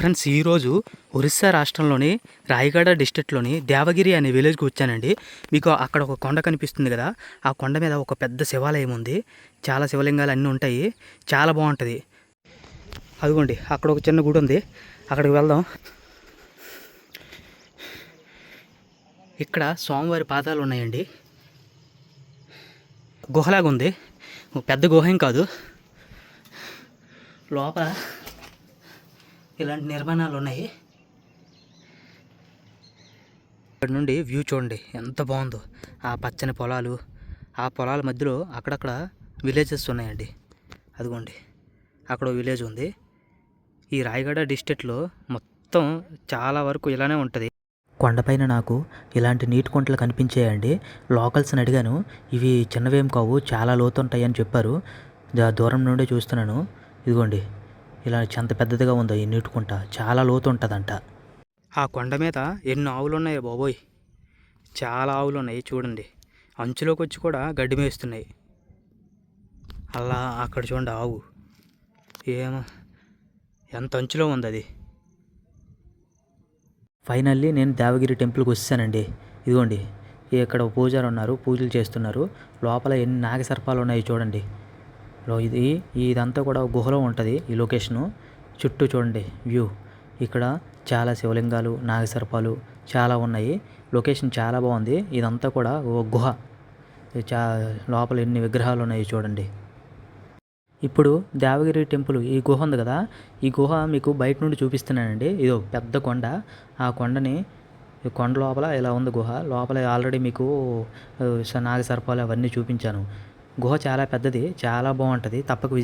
Friends ఈరోజు ఒరిస్సా రాష్ట్రంలోని రాయగడ డిస్ట్రిక్ట్లోని దేవగిరి అనే విలేజ్కి వచ్చానండి. మీకు అక్కడ ఒక కొండ కనిపిస్తుంది కదా ఆ కొండ మీద ఒక పెద్ద శివాలయం ఉంది. చాలా శివలింగాలు అన్నీ ఉంటాయి. చాలా బాగుంటుంది. అదిగోండి అక్కడ ఒక చిన్న గుడి ఉంది. అక్కడికి వెళ్దాం. ఇక్కడ స్వామివారి పాదాలు ఉన్నాయండి. గుహలాగా ఉంది. పెద్ద గుహ ఏం కాదు. లోపల ఇలాంటి నిర్మాణాలు ఉన్నాయి. ఇక్కడ నుండి వ్యూ చూడండి ఎంత బాగుందో. ఆ పచ్చని పొలాలు ఆ పొలాల మధ్యలో అక్కడక్కడ విలేజెస్ ఉన్నాయండి. అదిగోండి అక్కడ విలేజ్ ఉంది. ఈ రాయగడ డిస్ట్రిక్ట్లో మొత్తం చాలా వరకు ఇలానే ఉంటుంది. కొండపైన నాకు ఇలాంటి నీటి కుంటలు కనిపించాయండి. లోకల్స్ని అడిగాను ఇవి చిన్నవేం కావు చాలా లోతు ఉంటాయి అని చెప్పారు. దా- దూరం నుండే చూస్తున్నాను. ఇదిగోండి ఇలా ఎంత పెద్దదిగా ఉందో ఈ నీటి కుంట చాలా లోతు ఉంటుందంట ఆ కొండ మీద ఎన్ని ఆవులు ఉన్నాయి బాబోయ్. చాలా ఆవులు ఉన్నాయి చూడండి. అంచులోకి వచ్చి కూడా గడ్డి మేస్తున్నాయి. అలా అక్కడ చూడండి ఆవు. ఏమో ఎంత అంచులో ఉంది అది ఫైనల్లీ నేను దేవగిరి టెంపుల్కి వచ్చానండి ఇదిగోండి ఇక్కడ పూజారు ఉన్నారు పూజలు చేస్తున్నారు. లోపల ఎన్ని నాగసర్పాలు ఉన్నాయి చూడండి. ఇది ఇదంతా కూడా గుహలో ఉంటుంది ఈ లొకేషను. చుట్టూ చూడండి వ్యూ. ఇక్కడ చాలా శివలింగాలు నాగసర్పాలు చాలా ఉన్నాయి. లొకేషన్ చాలా బాగుంది. ఇదంతా కూడా ఓ గుహ. చా లోపల ఎన్ని విగ్రహాలు ఉన్నాయి చూడండి. ఇప్పుడు దేవగిరి టెంపుల్ ఈ గుహ ఉంది కదా. ఈ గుహ మీకు బయట నుండి చూపిస్తున్నానండి. ఇది పెద్ద కొండ. ఆ కొండని కొండ లోపల ఇలా ఉంది గుహ. లోపల ఆల్రెడీ మీకు నాగసర్పాలు అవన్నీ చూపించాను. గుహ చాలా పెద్దది చాలా బాగుంటుంది. తప్పక విజిట్